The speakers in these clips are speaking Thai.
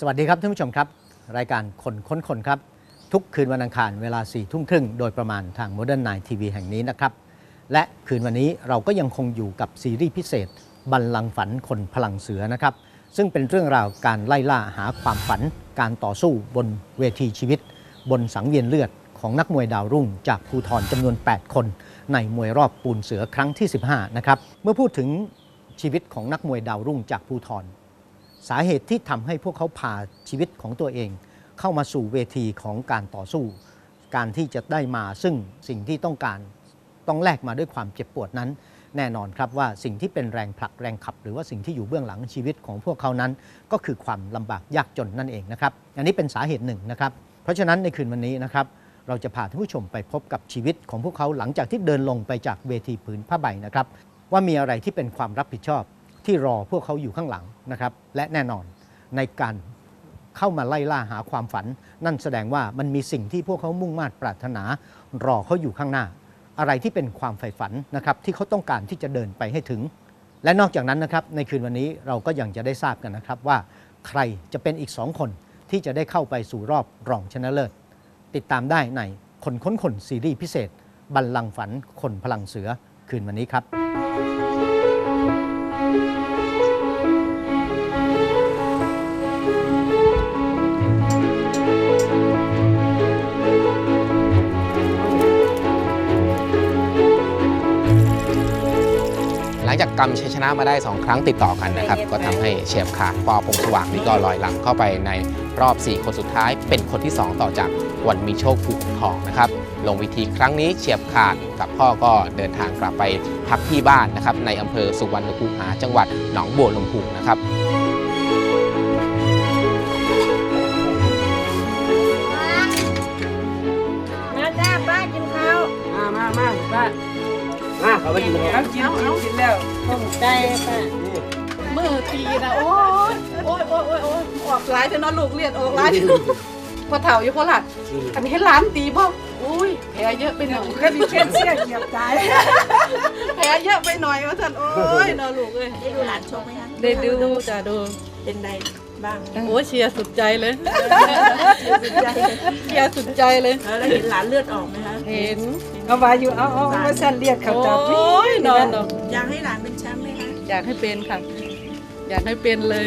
สวัสดีครับท่านผู้ชมครับ รายการคนค้นคนครับ ทุกคืนวันอังคารเวลา4ี่ทุ่มครึ่งโดยประมาณทาง Modern Night TV แห่งนี้นะครับ และคืนวันนี้เราก็ยังคงอยู่กับซีรีส์พิเศษ บัลลังก์ฝันคนพลังเสือนะครับ ซึ่งเป็นเรื่องราวการไล่ล่าหาความฝัน การต่อสู้บนเวทีชีวิต บนสังเวียนเลือดของนักมวยดาวรุ่ง จากภูทรจำนวน 8 คน ในมวยรอบปูนเสือครั้งที่ 15 นะครับเมื่อพูดถึงชีวิตของนักมวยดาวรุ่งจากภูทร สาเหตุที่ทำให้พวกเขาพาชีวิตของตัวเอง เข้ามาสู่เวทีของการต่อสู้ การที่จะได้มาซึ่งสิ่งที่ต้องการต้องแลกมาด้วยความเจ็บปวดนั้น แน่นอนครับว่าสิ่งที่เป็นแรงผลักแรงขับ หรือว่าสิ่งที่อยู่เบื้องหลังชีวิตของพวกเขานั้น ก็คือความลำบากยากจนนั่นเองนะครับ อันนี้เป็นสาเหตุหนึ่งนะครับ เพราะฉะนั้นในคืนวันนี้นะครับเราจะพาท่านผู้ชมไปพบกับชีวิตของพวกเขาหลังจากที่เดินลงไปจากเวทีผืนผ้าใบนะครับ ว่ามีอะไรที่เป็นความรับผิดชอบ ที่รอพวกเขาอยู่ข้างหลังนะครับ และแน่นอนในการเข้ามาไล่ล่าหาความฝัน นั่นแสดงว่ามันมีสิ่งที่พวกเขามุ่งมา่ปรารถนา รอเขาอยู่ข้างหน้า อะไรที่เป็นความใฝ่ฝันนะครับที่เขาต้องการที่จะเดินไปให้ถึง และนอกจากนั้นนะครับในคืนวันนี้เราก็ยังจะได้ทราบกันนะครับว่า ใครจะเป็นอีกสองคนที่จะได้เข้าไปสู่รอบรองชนะเลิศติดตามได้ในคนค้นคนซีรีส์พิเศษ บัลลังก์ฝันคนพลังเสือคืนวันนี้ครับ หลังจากกำชัยชนะมาได้ 2 ครั้งติดต่อกันนะครับ ก็ทำให้เฉียบขาดปอพงสว่างนี่ก็ลอยหลังเข้าไปในรอบ 4 คนสุดท้าย เป็นคนที่ 2 ต่อจากวันมีโชคภูเขาทองนะครับ ลงวิธีครั้งนี้เฉียบขาดกับพ่อก็เดินทางกลับไปพักที่บ้านนะครับในอำเภอสุวรรณคูหาจังหวัดหนองบัวลำพูนะครับ มาเขาไปอยู่เอากินกินกินแล้วต้มใจป้ามือตีนะโอ้ยโอ้ยโอ้ยโอ้ยโอ้ยออกหลายเถอะเนอนลูกเลียดออกหลายเถอะพอเถ่าอยู่พอหลัดอันนี้ให้หล้านตีบ่อุ้ยแผลเยอะไปหน่อยก็มีเชือกเสียเกียบตายแผลเยอะไปหน่อยว่าท่านโอ้ยเนอนลูกเอ้ยได้ดูหลานชมไหมคะได้ดูจ้ะดูเป็นไงบ้างโอ้ยเชียร์สุดใจเลยเชียร์สุดใจเลยแล้วเห็นหลานเลือดออกไหมคะเห็น เอาไว้อยู่เอาเอาไว้สั่นเลียดเขาจับโอ้ยนอนอยากให้หลานเป็นแชมป์ไหมคะอยากให้เป็นค่ะ อยากให้เป็นเลย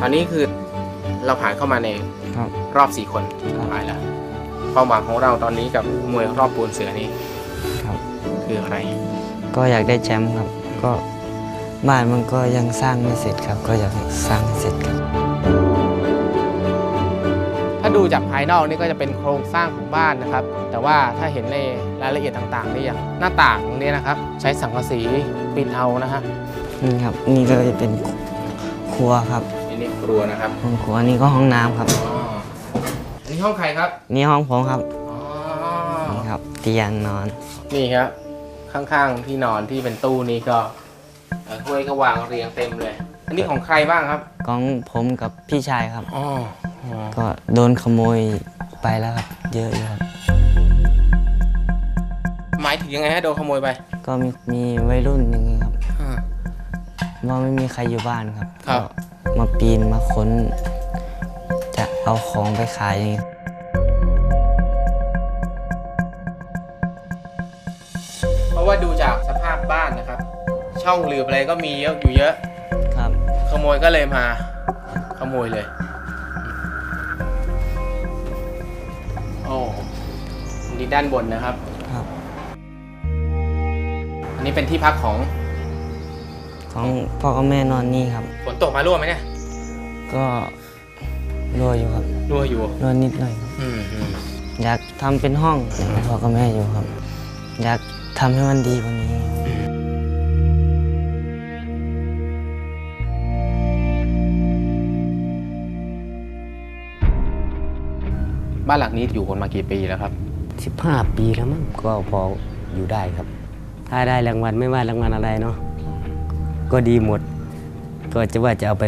ตอนนี้คือเราผ่านเข้ามาในรับรอบ4คนสุดท้ายแล้วความหวังของเราตอนนี้กับมวยรอบปูนเสือนี่ครับ คืออะไร ก็อยากได้แชมป์ครับ ก็บ้านมันก็ยังสร้างไม่เสร็จครับ ก็อยากให้สร้างให้เสร็จครับ ดูจากภายนอกนี่ก็จะเป็นโครงสร้างของบ้านนะครับ แต่ว่าถ้าเห็นในรายละเอียดต่างๆนี่อย่างหน้าต่างตรงนี้นะครับ ใช้สังกะสีปิดเอานะฮะนี่ครับ นี่ก็จะเป็นครัวครับอันนี้ครัวนะครับห้องครัวนี่ก็ห้องน้ำครับอ๋ออันนี้ห้องใครครับ นี่ห้องผมครับอ๋อนี่ครับเตียงนอน นี่ครับข้างๆที่นอนที่เป็นตู้นี่ก็เอ่อถ้วยก็วางเรียงเต็มเลย อันนี้ของใครบ้างครับ ของผมกับพี่ชายครับ อ๋ออ๋อ ก็โดนขโมยไปแล้วครับ เยอะอยู่ครับหมายถึงยังไงฮะโดนขโมยไปก็มีมีวัยรุ่นอย่างนี้ครับอ่า ว่าไม่มีใครอยู่บ้านครับครับ ก็มาปีนมาค้น จะเอาของไปขายอย่างนี้เพราะว่าดูจากสภาพบ้านนะครับ ช่องหลืบอะไรก็มีเยอะอยู่เยอะ ครับ ขโมยก็เลยมา ขโมยเลย อ้อันนี้ด้านบนนะครับ ครับ อันนี้เป็นที่พักของของพ่อกับแม่นอนนี่ครับ ฝนตกมาร่วมไหมเนี่ยก็รัวอยู่ครับรัวอยู่รัวนิดหน่อยอืมอืมอยากทำเป็นห้องให้พ่อกับแม่อยู่ครับ อยากทำให้มันดีกว่านี้ บ้านหลังนี้อยู่กันมากี่ปีแล้วครับ 15 ปีแล้วมั้งก็พออยู่ได้ครับ ถ้าได้รางวัลไม่ว่ารางวัลอะไรเนาะก็ดีหมด ก็จะว่าจะเอาไป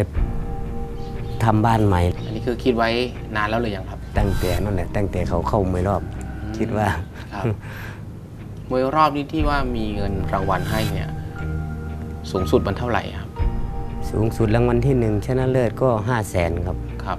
ทำบ้านใหม่ อันนี้คือคิดไว้นานแล้วหรือยังครับ ตั้งแต่นั่นแหละตั้งแต่เขาเข้ามวยรอบ คิดว่าครับมวยรอบนี้ที่ว่ามีเงินรางวัลให้เนี่ย สูงสุดมันเท่าไหร่ครับ สูงสุดรางวัลที่หนึ่งชนะเลิศก็5 0 0แสนครับครับ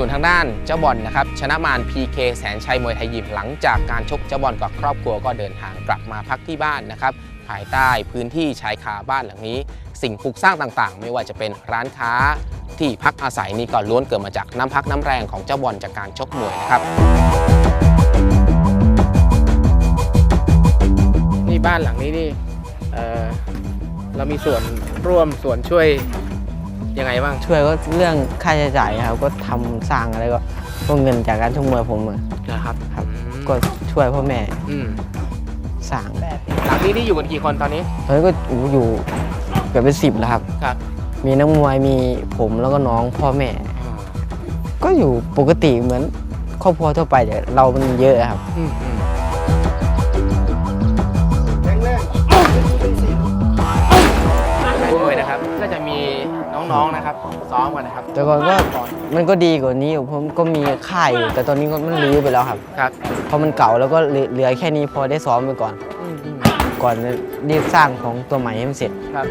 ส่วนทางด้านเจ้าบอลนะครับชนะมาร PK แสนชัยมวยไทยยิมหลังจากการชกเจ้าบอลกับครอบครัวก็เดินทางกลับมาพักที่บ้านนะครับภายใต้พื้นที่ชายคาบ้านหลังนี้ สิ่งปลูกสร้างต่างๆ ไม่ว่าจะเป็นร้านค้าที่พักอาศัยนี่ก็ล้วนเกิดมาจากน้ำพักน้ำแรงของเจ้าบอลจากการชกมวยนะครับนี่บ้านหลังนี้นี่เออเรามีส่วนร่วมส่วนช่วย ยังไงบ้าง ช่วยก็เรื่องค่าใช้จ่ายครับ ก็ทำสร้างอะไรก็ก็เงินจากการชกมวยผมอะนะครับครับอืมก็ช่วยพ่อแม่อืมสร้างหลังนี้ที่อยู่กันกี่คนตอนนี้ตอนนี้ก็อยู่อยู่เกือบเป็นสิบแล้วครับ ครับ มีนักมวยมีผมแล้วก็น้องพ่อแม่ ก็อยู่ปกติเหมือนครอบครัวทั่วไปแต่เรามันเยอะครับ น้องๆนะครับซ้อมกันนะครับแต่ก่อนก็มันก็ดีกว่านี้อยู่เพราะก็มีค่ายอยู่แต่ตอนนี้ก็มันรื้อไปแล้วครับครับเพราะมันเก่าแล้วก็เหลือเหลือแค่นี้พอได้ซ้อมไปก่อนอืมอืมก่อนจะรีบสร้างของตัวใหม่ให้มันเสร็จครับ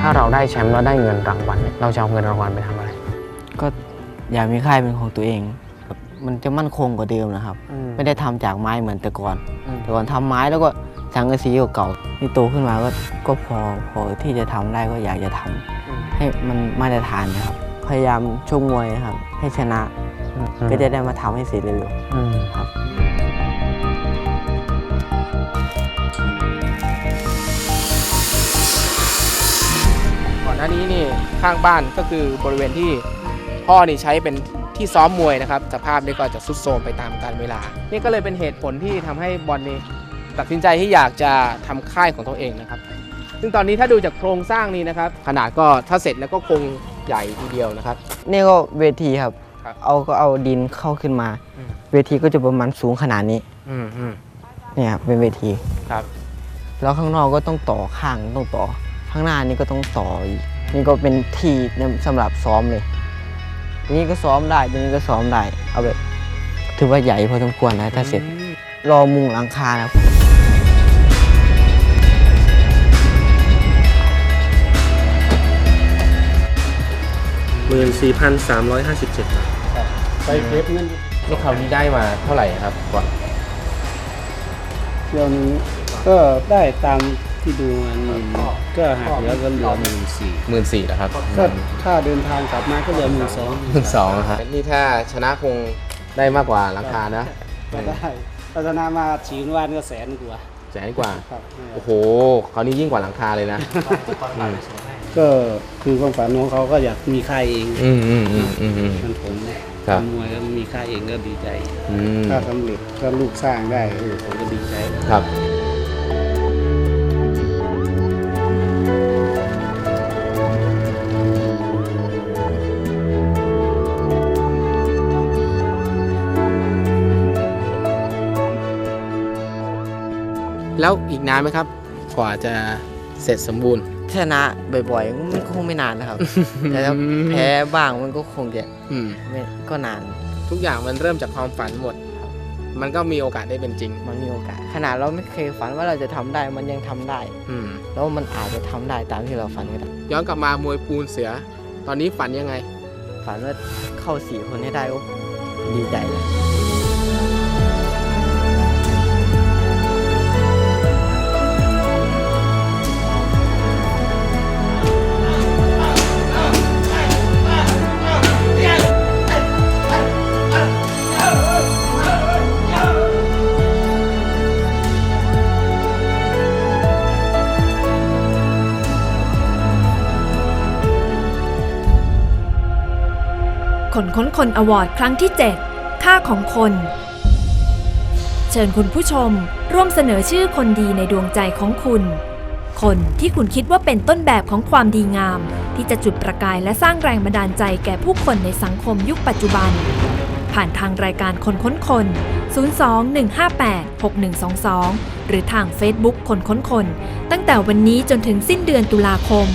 ถ้าเราได้แชมป์แล้วได้เงินรางวัลเนี่ยเราจะเอาเงินรางวัลไปทำอะไร ก็อยากมีค่ายเป็นของตัวเองแบบ มันจะมั่นคงกว่าเดิมนะครับ ไม่ได้ทำจากไม้เหมือนแต่ก่อนอืมแต่ก่อนทำไม้แล้วก็สังกะสีเก่าๆนี่โตขึ้นมาก็ก็พอพอที่จะทำได้ก็อยากจะทำให้มันมาตรฐานนะครับ พยายามชกมวยนะครับ ให้ชนะ ก็จะได้มาทำให้เสร็จเร็วอืมๆครับก่อนหน้านี้นี่ข้างบ้านก็คือบริเวณที่พ่อนี่ใช้เป็น ที่ซ้อมมวยนะครับสภาพนี่ก็จะทรุดโทรมไปตามกาลเวลา นี่ก็เลยเป็นเหตุผลที่ทำให้บอลนี่ตัดสินใจที่อยากจะทำค่ายของตัวเองนะครับ ซึ่งตอนนี้ถ้าดูจากโครงสร้างนี้นะครับ ขนาดก็ถ้าเสร็จแล้วก็คงใหญ่ทีเดียวนะครับ นี่ก็เวทีครับครับเอาก็เอาดินเข้าขึ้นมาอืมเวทีก็จะประมาณสูงขนาดนี้อืมอืมเนี่ยครับเป็นเวทีครับ แล้วข้างนอกก็ต้องต่อข้างต้องต่อ ข้างหน้านี่ก็ต้องต่ออีกนี่ก็เป็นที่สำหรับซ้อมเลย ตรงนี้ก็ซ้อมได้ตรงนี้ก็ซ้อมได้ เอาแบบ ถือว่าใหญ่พอสมควรนะถ้าเสร็จ รอมุงหลังคานะครับหมื่นสี่พันสามร้อยห้าสิบเจ็ดบาทไปเก็บเงินนี่คราวนี้ได้มาเท่าไหร่ครับก่อนเที่ยวนี้ก็ได้ตาม ที่ดูอันนี้ก็หักเหลือก็เหลือหมื่นสี่หมื่นสี่แล้วครับก็ค่าเดินทางกลับมาก็เหลือหมื่นสองหมื่นสองครับนี่ถ้าชนะคงได้มากกว่าราคานะก็ได้พัฒนามาฉีนวันก็แสนกว่าแสนกว่าครับโอ้โหคราวนี้ยิ่งกว่าหลังคาเลยนะอืมก็คือความฝันของเขาก็อยากมีค่ายเองอืมอืมอืมอืมอืมมันผมครับทำมวยก็มีค่ายเองก็ดีใจอืมถ้าสำเร็จก็ลูกสร้างได้เออผมก็ดีใจครับ แล้วอีกนานไหมครับ กว่าจะเสร็จสมบูรณ์ ชนะบ่อยๆมันก็คงไม่นานนะครับ แต่ถ้าแพ้บ้างมันก็คงจะอืม ไม่ก็นาน ทุกอย่างมันเริ่มจากความฝันหมด มันก็มีโอกาสได้เป็นจริง มันมีโอกาส ขนาดเราไม่เคยฝันว่าเราจะทำได้มันยังทำได้ อืม แล้วมันอาจจะทำได้ตามที่เราฝันก็ได้ย้อนกลับมามวยปูนเสือ ตอนนี้ฝันยังไง ฝันว่าเข้าสี่คนให้ได้ก็ดีใจเลย คนค้นคนอวอร์ดครั้งที่ 7 ค่าของคน เชิญคุณผู้ชมร่วมเสนอชื่อคนดีในดวงใจของคุณ คนที่คุณคิดว่าเป็นต้นแบบของความดีงาม ที่จะจุดประกายและสร้างแรงบันดาลใจแก่ผู้คนในสังคมยุคปัจจุบัน ผ่านทางรายการคนค้นคน 02-158-6122 หรือทาง Facebook คนค้นคน ตั้งแต่วันนี้จนถึงสิ้นเดือนตุลาคม